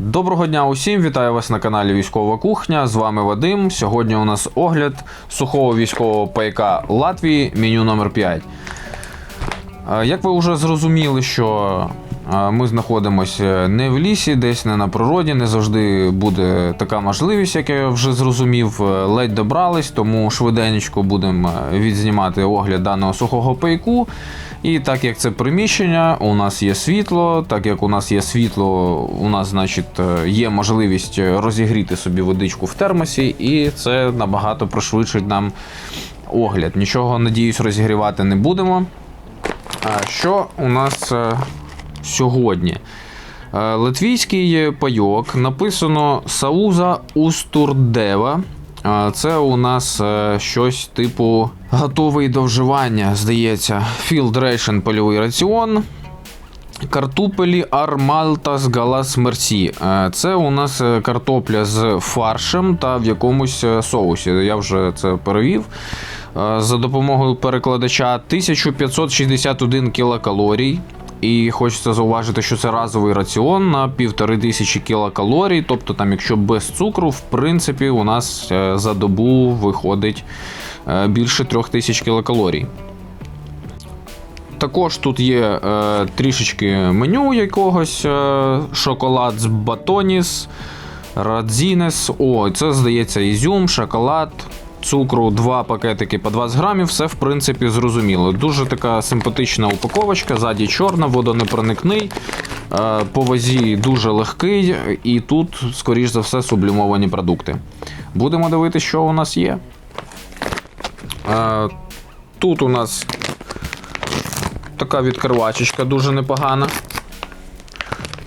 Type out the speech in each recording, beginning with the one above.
Доброго дня усім, вітаю вас на каналі Військова Кухня. З вами Вадим. Сьогодні у нас огляд сухого військового пайка Латвії, меню номер 5. Е, Як ви вже зрозуміли, що ми знаходимося не в лісі, десь не на природі, не завжди буде така можливість, як я вже зрозумів. Е, Ледь добрались, тому швиденько будемо е, відзнімати огляд даного сухого пайку. І так як це приміщення, у нас є світло. Так як у нас є світло, у нас, значить, е, є можливість розігріти собі водичку в термосі, і це набагато пришвидшить нам огляд. Нічого, надіюсь, розігрівати не будемо. Що у нас сьогодні? Е, Латвійський пайок написано Сауза Устурдева. Е, Це у нас е, щось типу готовий до вживання, здається. Field Ration польовий раціон. Картопелі Армалтас Галас Мерсі. Це у нас картопля з фаршем та в якомусь соусі. Я вже це перевів. За допомогою перекладача 1561 кілокалорій. І хочеться зауважити, що це разовий раціон на 1500 кілокалорій. Тобто, там, якщо без цукру, в принципі, у нас е, за добу виходить е, більше 3000 кілокалорій. Також тут є е, трішечки меню якогось е, шоколад з батоніс, радзінес. О, це здається ізюм, шоколад, цукру, два пакетики по 20 грамів. Все в принципі зрозуміло. Дуже така симпатична упаковочка, ззаді чорна, водонепроникний. Е, по вазі дуже легкий, і тут, скоріш за все, сублімовані продукти. Будемо дивитися, що у нас є. Е, тут у нас така відкривачечка дуже непогана.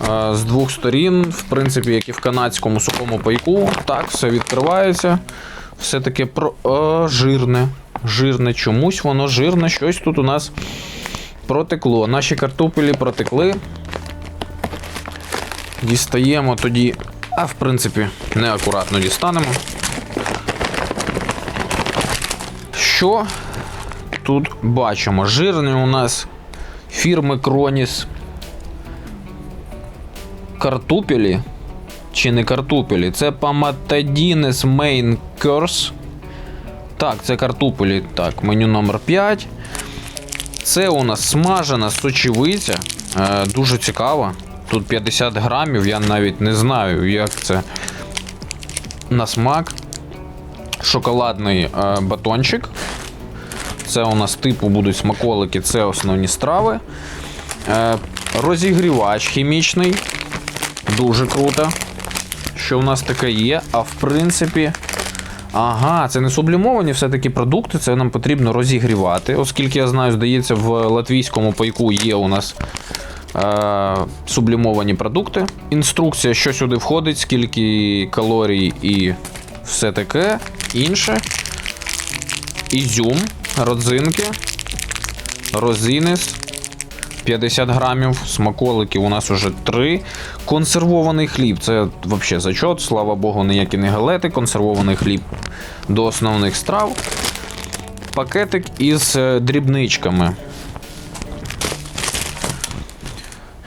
Е, З двох сторін, в принципі, як і в канадському сухому пайку, так, все відкривається. Все таке про... О, жирне. Жирне чомусь, воно жирне, щось тут у нас протекло. Наші картопелі протекли. Дістаємо тоді, а в принципі, неакуратно дістанемо. Що тут бачимо? Жирний у нас фірми Кроніс. Картупелі. Чи не картупелі? Це Паматадінес Main Curse. Так, це картупелі. Так, меню номер 5. Це у нас смажена сочевиця. Е, дуже цікаво. Тут 50 грамів, я навіть не знаю, як це на смак. Шоколадний е, батончик. Це у нас типу будуть смаколики, це основні страви. Е, розігрівач хімічний. Дуже круто. Що у нас таке є. А в принципі. Ага, це не сублімовані все-таки продукти, це нам потрібно розігрівати. Оскільки я знаю, здається, в латвійському пайку є у нас е, сублімовані продукти. Інструкція, що сюди входить, скільки калорій і все таке інше. Ізюм, родзинки, розинис, 50 грамів, смаколики у нас уже 3. Консервований хліб це взагалі зачот, слава Богу, ніякі не галети. Консервований хліб до основних страв. Пакетик із е, дрібничками.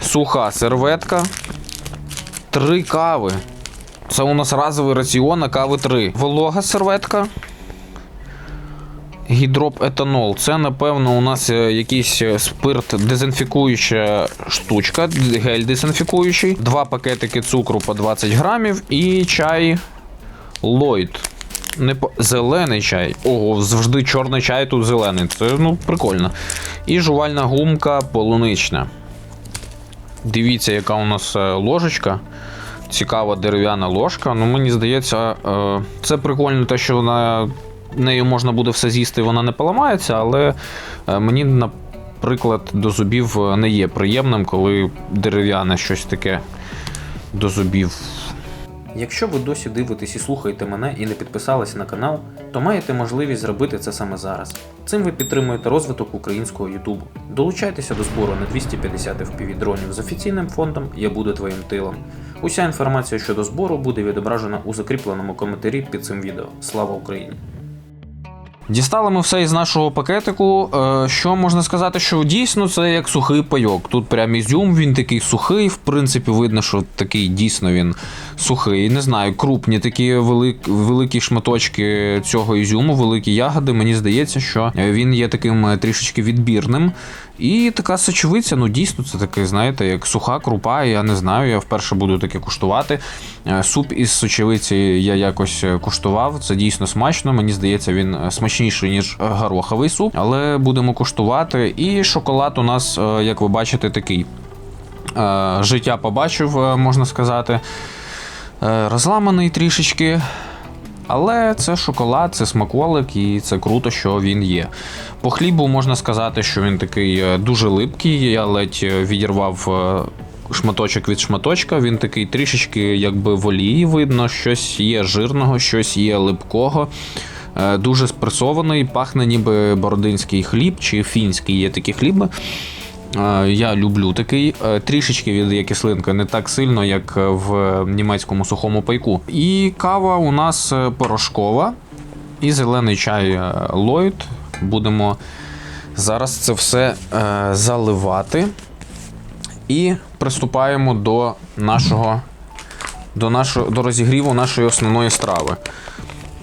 Суха серветка. Три кави. Це у нас разовий раціон, а кави 3. Волога серветка. Гідроп-етанол. Це, напевно, у нас е, якийсь е, спирт дезінфікуюча штучка, гель дезінфікуючий. Два пакетики цукру по 20 грамів і чай Lloyd. Не по... Зелений чай. Ого, завжди чорний чай, тут зелений. Це ну, прикольно. І жувальна гумка полунична. Дивіться, яка у нас е, ложечка. Цікава дерев'яна ложка. Ну, мені здається, це прикольно, те, що вона нею можна буде все з'їсти, вона не поламається, але е, мені, наприклад, до зубів е, не є приємним, коли дерев'яне щось таке до зубів. Якщо ви досі дивитесь і слухаєте мене і не підписалися на канал, то маєте можливість зробити це саме зараз. Цим ви підтримуєте розвиток українського Ютубу. Долучайтеся до збору на 250 FPV з офіційним фондом Я буду твоїм тилом. Уся інформація щодо збору буде відображена у закріпленому коментарі під цим відео. Слава Україні! Дістали ми все із нашого пакетику. Е, Що можна сказати, що дійсно це як сухий пайок. Тут прям ізюм, він такий сухий. В принципі, видно, що такий дійсно він сухий. Не знаю, крупні такі велик, великі шматочки цього ізюму, великі ягоди. Мені здається, що він є таким е, трішечки відбірним. І така сочевиця, ну дійсно, це таке, знаєте, як суха крупа. Я не знаю, я вперше буду таке куштувати. Е, Суп із сочевиці я якось е, куштував. Це дійсно смачно. Мені здається, він е, смачніший, ніж гороховий суп, але будемо куштувати. І шоколад у нас, як ви бачите, такий. Життя побачив, можна сказати. Розламаний трішечки. Але це шоколад, це смаколик, і це круто, що він є. По хлібу можна сказати, що він такий е, дуже липкий. Я ледь е, відірвав е, шматочок від шматочка. Він такий трішечки, якби в олії видно, щось є жирного, щось є липкого. Дуже спресований, пахне ніби бородинський хліб чи фінський є такі хліби. Е, Я люблю такий. Е, Трішечки віддає кислинка, не так сильно, як в німецькому сухому пайку. І кава у нас е, порошкова, і зелений чай е, Lloyd. Будемо зараз це все е, заливати. І приступаємо до нашого до, нашого, до розігріву нашої основної страви.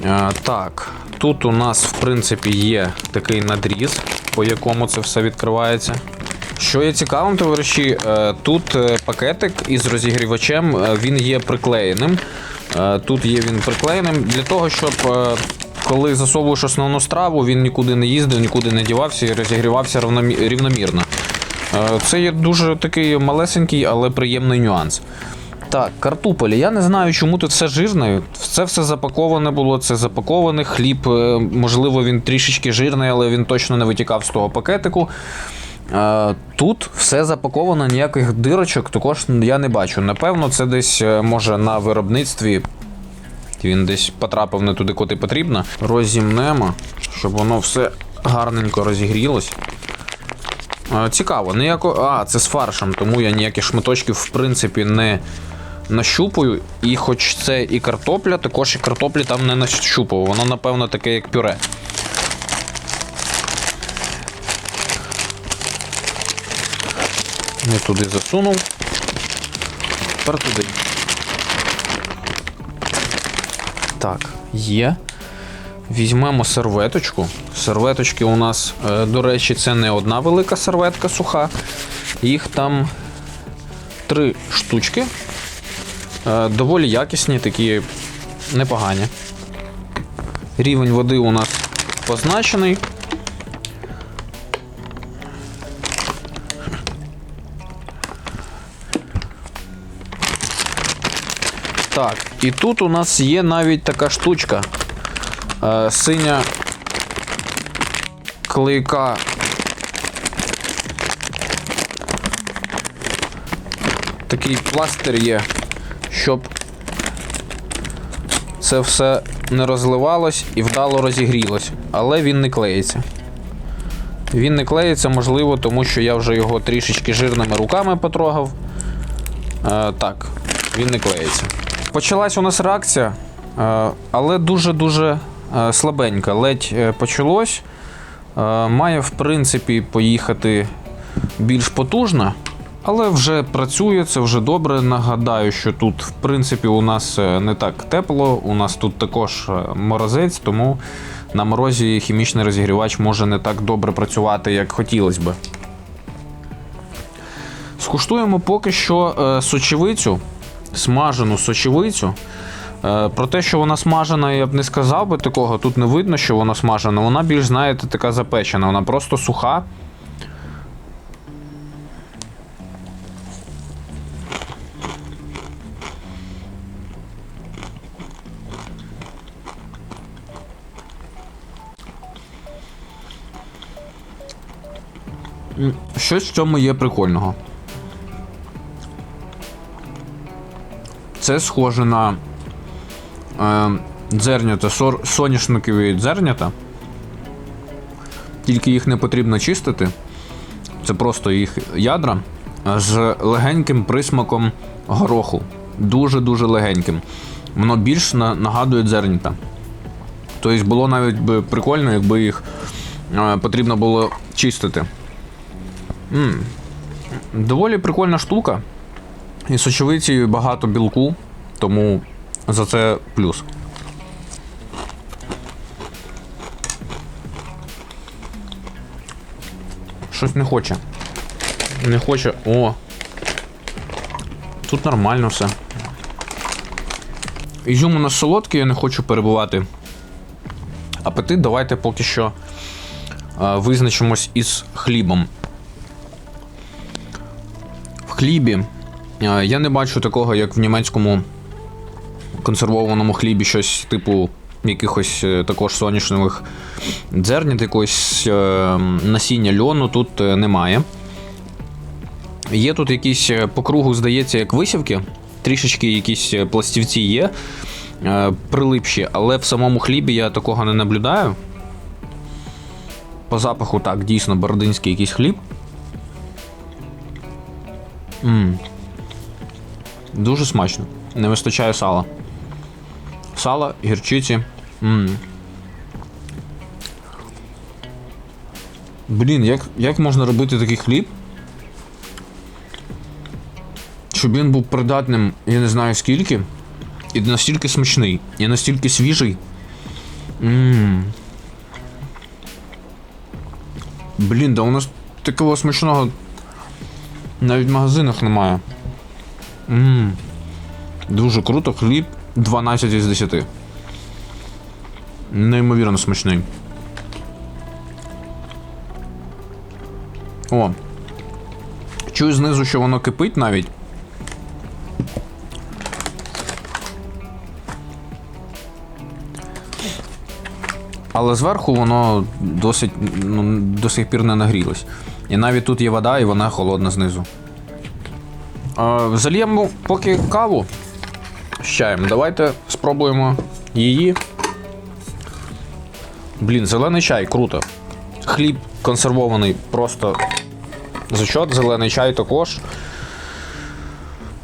Е, так, тут у нас, в принципі, є такий надріз, по якому це все відкривається. Що є цікавим, товариші, е, тут е, пакетик із розігрівачем, е, він є приклеєним. Тут є він приклеєним для того, щоб коли засовуєш основну страву, він нікуди не їздив, нікуди не дівався і розігрівався рівномірно. Це є дуже такий малесенький, але приємний нюанс. Так, картопелі. Я не знаю, чому тут все жирне. Це все запаковане було, це запакований хліб. Можливо, він трішечки жирний, але він точно не витікав з того пакетику. Е, Тут все запаковано, ніяких дирочок також я не бачу. Напевно, це десь е, може на виробництві. Він десь потрапив не туди, куди потрібно. Розімнемо, щоб воно все гарненько розігрілось. Е, Цікаво, ніяко. А, це з фаршем, тому я ніяких шматочків, в принципі, не нащупую. І хоч це і картопля, також і картоплі там не нащупував. Воно, напевно, таке, як пюре. Не туди засунув. Тепер туди. Так, є. Візьмемо серветочку. Серветочки у нас, е, до речі, це не одна велика серветка суха. Їх там три штучки. Е, Доволі якісні, такі непогані. Рівень води у нас позначений. Так, і тут у нас є навіть така штучка. Е, синя клейка. Такий пластир є, щоб це все не розливалось і вдало розігрілось. Але він не клеїться. Він не клеїться, можливо, тому що я вже його трішечки жирними руками потрогав. Е, так, він не клеїться. Почалась у нас реакція, е, але дуже-дуже е, слабенька. Ледь е, почалось. Має, в принципі, поїхати більш потужно, але вже працює, це вже добре. Нагадаю, що тут, в принципі, у нас не так тепло, у нас тут також морозець, тому на морозі хімічний розігрівач може не так добре працювати, як хотілося би. Скуштуємо поки що сочевицю, смажену сочевицю. Е, Про те, що вона смажена, я б не сказав би такого. Тут не видно, що вона смажена. Вона більш, знаєте, така запечена. Вона просто суха. Щось в цьому є прикольного. Це схоже на е, дзернята, соняшникові дзернята. Тільки їх не потрібно чистити. Це просто їх ядра з легеньким присмаком гороху. Дуже-дуже легеньким. Воно більш на, нагадує дзернята. Тобто було навіть би прикольно, якби їх е, потрібно було чистити. м Доволі прикольна штука. І сочевиці багато білку, тому за це плюс. Щось не хоче. Не хоче. О. Тут нормально все. Ізюм у нас солодкий, я не хочу перебувати. Апетит, давайте поки що е, визначимось із хлібом. В хлібі я не бачу такого, як в німецькому консервованому хлібі, щось типу якихось е, також соняшневих дзернят, якогось е, насіння льону тут е, немає. Є тут якісь е, по кругу, здається, як висівки. Трішечки якісь е, пластівці є е, прилипші, але в самому хлібі я такого не наблюдаю. По запаху так, дійсно, бородинський якийсь хліб. Дуже смачно. Не вистачає сала. Сала, гірчиці. м Блін, як, як можна робити такий хліб? Щоб він був придатним, я не знаю скільки, і настільки смачний, і настільки свіжий. Ммм. Блін, да у нас такого смачного навіть в магазинах немає. Ммм. Дуже круто, хліб 12 із 10. Неймовірно смачний. О. Чую знизу, що воно кипить навіть. Але зверху воно досить ну, до сих пір не нагрілось. І навіть тут є вода, і вона холодна знизу. Зальємо поки каву з чаєм. Давайте спробуємо її. Блін, зелений чай, круто. Хліб консервований просто зачот, зелений чай також.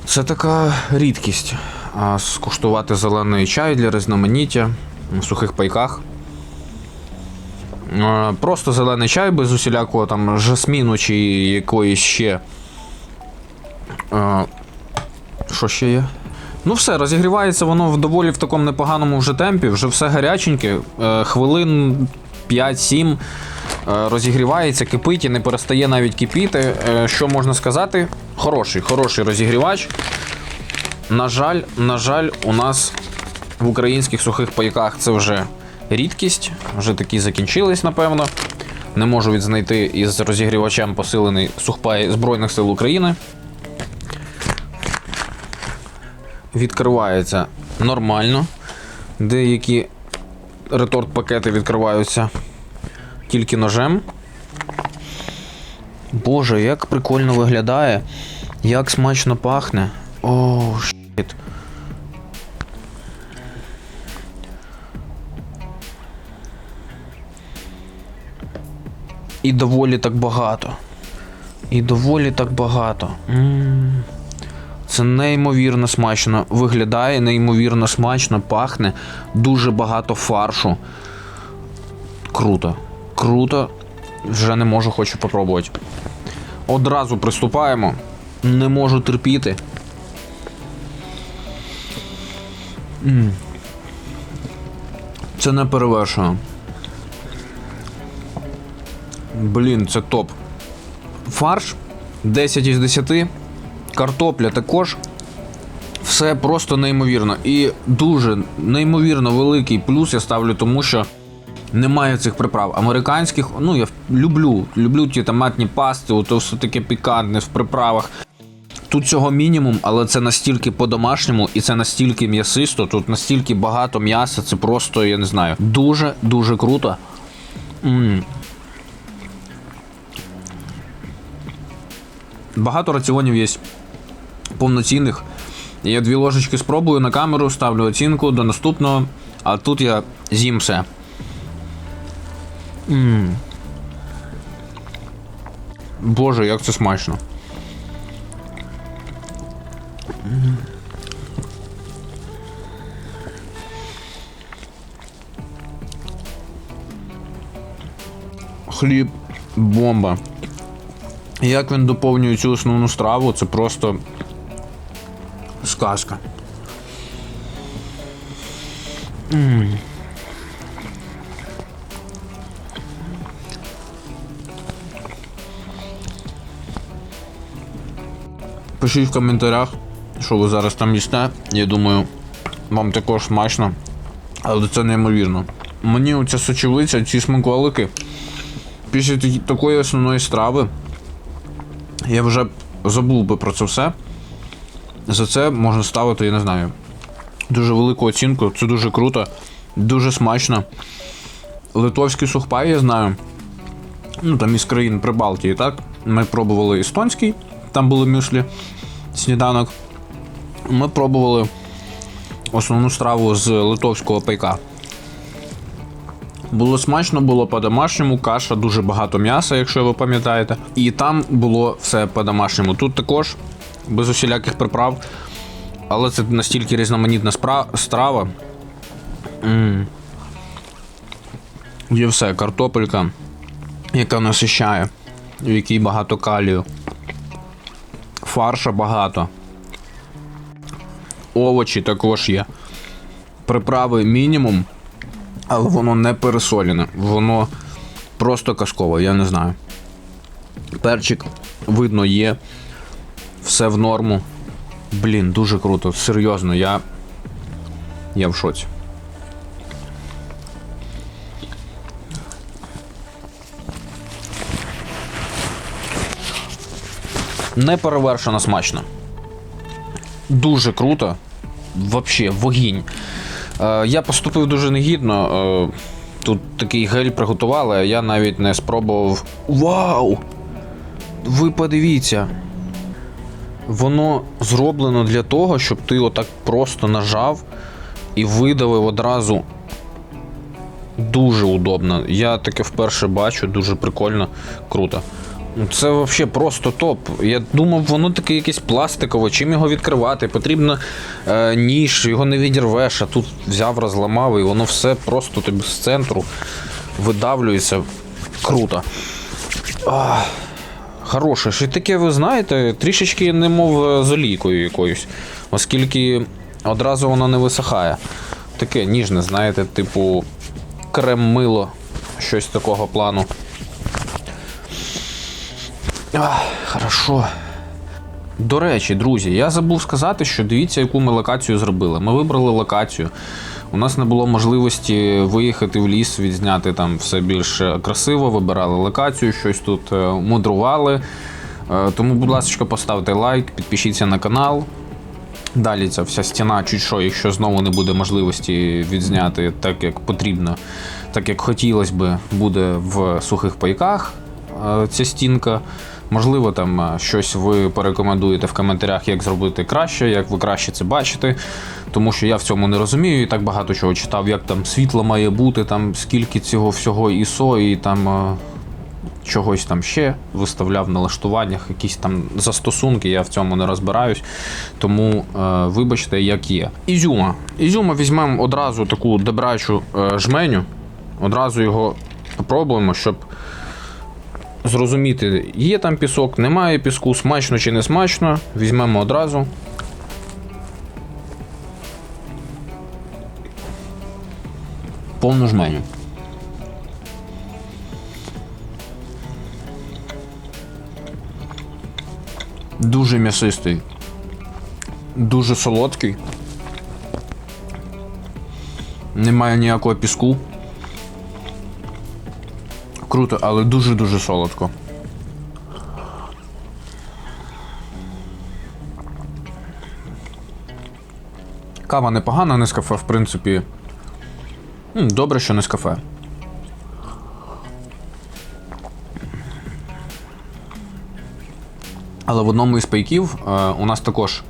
Це така рідкість. Скуштувати зелений чай для різноманіття в сухих пайках. Просто зелений чай без усілякого там жасміну чи якоїсь ще. Е, Що ще є? Ну все, розігрівається воно в доволі в такому непоганому вже темпі, вже все гаряченьке. Е, Хвилин 5-7 е, розігрівається, кипить і не перестає навіть кипіти. Що можна сказати? Хороший, хороший розігрівач. На жаль, на жаль, у нас в українських сухих пайках це вже рідкість. Вже такі закінчились, напевно. Не можу відзнайти із розігрівачем посилений сухпай Збройних сил України. Відкривається нормально. Деякі реторт-пакети відкриваються тільки ножем. Боже, як прикольно виглядає, як смачно пахне. О, щит. І доволі так багато. І доволі так багато. м Це неймовірно смачно виглядає, неймовірно смачно пахне, дуже багато фаршу. Круто. Круто. Вже не можу, хочу попробувати. Одразу приступаємо. Не можу терпіти. Це не перевершено. Блін, це топ. Фарш 10 із 10. Картопля також. Все просто неймовірно. І дуже неймовірно великий плюс я ставлю тому, що немає цих приправ. Американських, ну я люблю. Люблю ті томатні пасти, ото все таке пікантне в приправах. Тут цього мінімум, але це настільки по-домашньому і це настільки м'ясисто, тут настільки багато м'яса, це просто, я не знаю, дуже-дуже круто. м Багато раціонів є повноцінних. Я дві ложечки спробую на камеру, ставлю оцінку до наступного, а тут я з'їм все. м Боже, як це смачно. Хліб бомба. Як він доповнює цю основну страву, це просто сказка. М. Пишіть в коментарях, що ви зараз там їсте. Я думаю, вам також смачно. Але це неймовірно. Мені оця сочевиця, ці смаколики, після такої основної страви, я вже забув би про це все. За це можна ставити, я не знаю, дуже велику оцінку. Це дуже круто, дуже смачно. Литовський сухпай я знаю. Ну, там із країн Прибалтії, так? Ми пробували естонський, там були мюслі, сніданок. Ми пробували основну страву з литовського пайка. Було смачно, було по-домашньому, каша, дуже багато м'яса, якщо ви пам'ятаєте. І там було все по-домашньому. Тут також без усіляких приправ. Але це настільки різноманітна спра- страва. м Є все, картопелька, яка насищає, в якій багато калію. Фарша багато. Овочі також є. Приправи мінімум, але воно не пересолене. Воно просто казкове, я не знаю. Перчик, видно, є. Все в норму. Блін, дуже круто, серйозно, я. Я в шоці. Неперевершено смачно. Дуже круто. Вообще, вогінь. Е, я поступив дуже негідно. Е, тут такий гель приготували, а я навіть не спробував. Вау! Ви подивіться. Воно зроблено для того, щоб ти отак просто нажав і видавив одразу. Дуже удобно. Я таке вперше бачу, дуже прикольно, круто. Це взагалі просто топ. Я думав, воно таке якесь пластикове, чим його відкривати? Потрібно е, ніж, його не відірвеш, а тут взяв, розламав, і воно все просто тобі з центру видавлюється. Круто. Ах, хороше. Ще таке, ви знаєте, трішечки немов е, з олійкою якоюсь, оскільки одразу воно не висихає. Таке ніжне, знаєте, типу крем-мило, щось такого плану. Ах, хорошо. До речі, друзі, я забув сказати, що дивіться, яку ми локацію зробили. Ми вибрали локацію. У нас не було можливості виїхати в ліс, відзняти там все більш красиво, вибирали локацію, щось тут е, мудрували. Е, Тому, будь ласка, поставте лайк, підпишіться на канал. Далі ця вся стіна, чуть що, якщо знову не буде можливості відзняти так, як потрібно, так як хотілося би, буде в сухих пайках е, ця стінка. Можливо, там е, щось ви порекомендуєте в коментарях, як зробити краще, як ви краще це бачите. Тому що я в цьому не розумію і так багато чого читав, як там світло має бути, там скільки цього всього ISO і там е, чогось там ще виставляв в налаштуваннях, якісь там застосунки, я в цьому не розбираюсь. Тому е, вибачте, як є. Ізюма. Ізюма візьмемо одразу таку добрачу е, жменю, одразу його попробуємо, щоб зрозуміти, є там пісок, немає піску, смачно чи не смачно. Візьмемо одразу. Повну жменю. Дуже м'ясистий. Дуже солодкий. Немає ніякого піску. Круто, але дуже-дуже солодко. Кава непогана, не з кафе, в принципі. Добре, що не з кафе. Але в одному із пайків е, у нас також.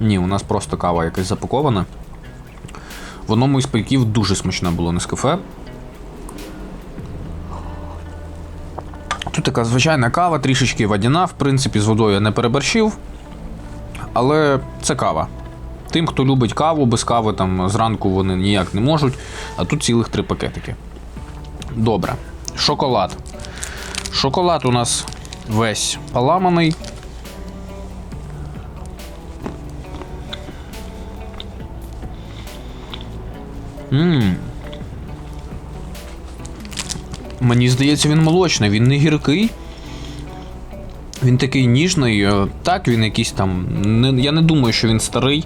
Ні, у нас просто кава якась запакована. В одному із пайків дуже смачна було Нескафе. Тут така звичайна кава, трішечки водяна, в принципі, з водою я не переборщив. Але це кава. Тим, хто любить каву, без кави там зранку вони ніяк не можуть, а тут цілих три пакетики. Добре. Шоколад. Шоколад у нас весь поламаний. Ммм. Мені здається, він молочний, він не гіркий. Він такий ніжний. е, Так, він якийсь там. Не, я не думаю, що він старий.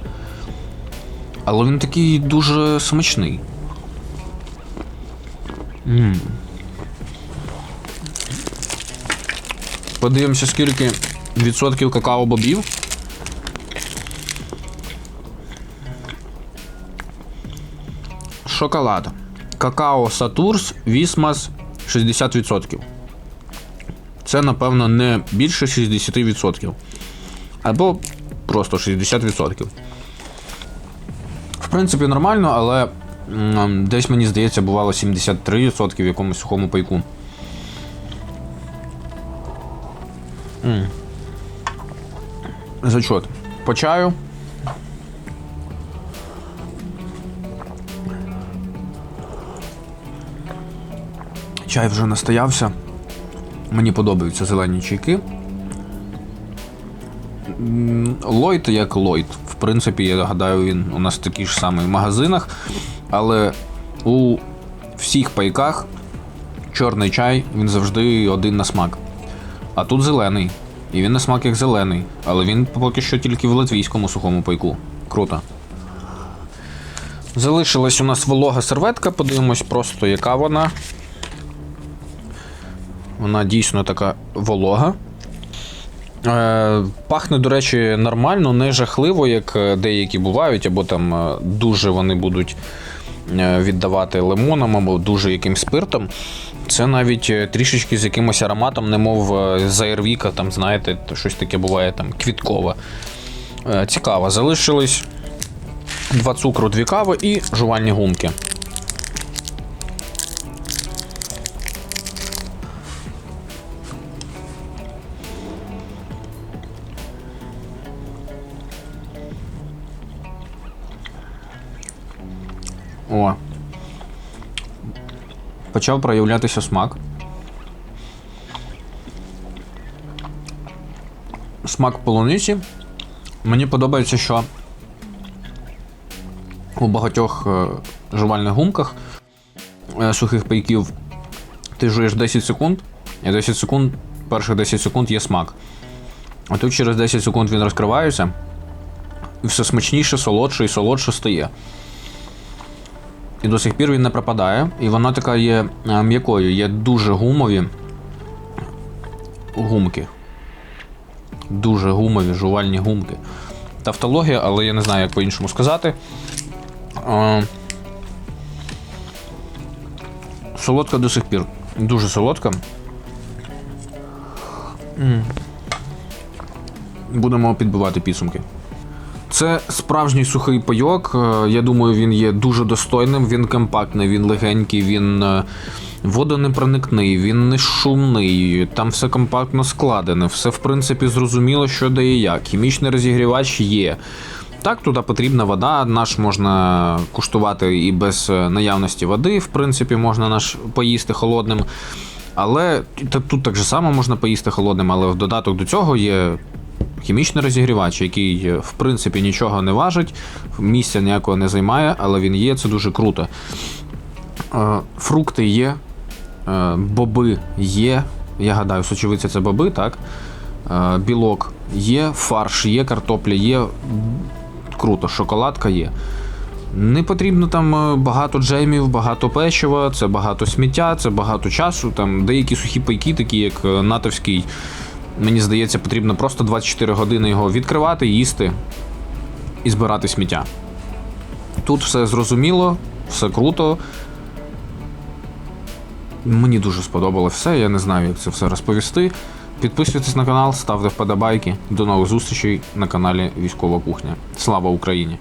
Але він такий дуже смачний. Ммм. Подивимося, скільки відсотків какао-бобів. Шоколад. Какао Сатурс Вісмас 60%. Це, напевно, не більше 60%. Або просто 60%. В принципі, нормально, але десь мені здається, бувало 73% в якомусь сухому пайку. Зачот. По чаю. Чай вже настоявся. Мені подобаються зелені чайки. Лойд як Лойд. В принципі, я гадаю, він у нас такий ж самий в магазинах. Але у всіх пайках чорний чай він завжди один на смак. А тут зелений. І він на смак як зелений. Але він поки що тільки в латвійському сухому пайку. Круто. Залишилась у нас волога серветка, подивимось просто, яка вона. Вона дійсно така волога. Е, пахне, до речі, нормально, не жахливо, як е, деякі бувають, або там е, дуже вони будуть віддавати лимоном, або дуже яким спиртом. Це навіть трішечки з якимось ароматом, немов е, там, знаєте, щось таке буває там квіткове. Цікаво. Залишились два цукру, дві кави і жувальні гумки. О. Почав проявлятися смак. Смак полуниці. Мені подобається, що у багатьох е, жувальних гумках е, сухих пайків ти жуєш 10 секунд, і 10 секунд, перших 10 секунд є смак. А тут через 10 секунд він розкривається, і все смачніше, солодше і солодше стає. І до сих пір він не пропадає. І вона така є е, м'якою, є дуже гумові гумки. Дуже гумові, жувальні гумки. Тавтологія, але я не знаю, як по-іншому сказати. Е, Солодка до сих пір. Дуже солодка. Будемо підбивати підсумки. Це справжній сухий пайок. Е, Я думаю, він є дуже достойним. Він компактний, він легенький, він е, водонепроникний, він не шумний. Там все компактно складене, все в принципі зрозуміло, що де і як. Хімічний розігрівач є. Так, туди потрібна вода, наш можна куштувати і без е, наявності води, в принципі, можна наш поїсти холодним. Але тут так же само можна поїсти холодним, але в додаток до цього є хімічний розігрівач, який, е, в принципі, нічого не важить, місця ніякого не займає, але він є, це дуже круто. Е, Фрукти є, е, боби є. Я гадаю, сочевиця це боби, так? Білок є, фарш є, картопля є. Круто, шоколадка є. Не потрібно там багато джемів, багато печива, це багато сміття, це багато часу. Там деякі сухі пайки, такі як натовський. Мені здається, потрібно просто 24 години його відкривати, їсти і збирати сміття. Тут все зрозуміло, все круто. Мені дуже сподобалось все. Я не знаю, як це все розповісти. Підписуйтесь на канал, ставте вподобайки. До нових зустрічей на каналі Військова Кухня. Слава Україні!